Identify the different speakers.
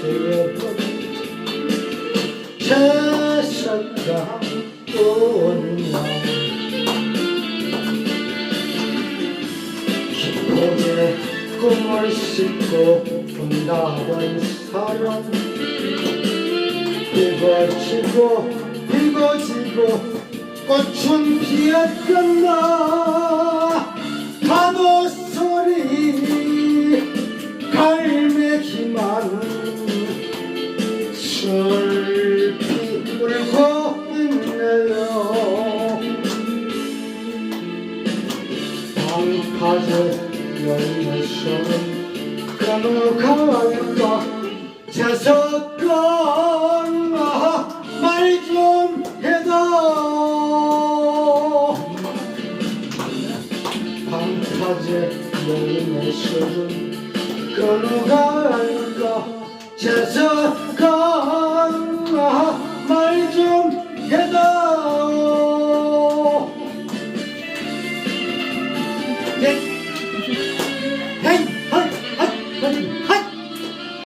Speaker 1: 되어버린 제사가 온나 기쁘게 꿈을 싣고 본다던 사람. 붉어지고 붉어지고 꽃은 피었던가 슬피 울고 있네요 방파제 열매서는 끊어갈까 재석건 Yeah.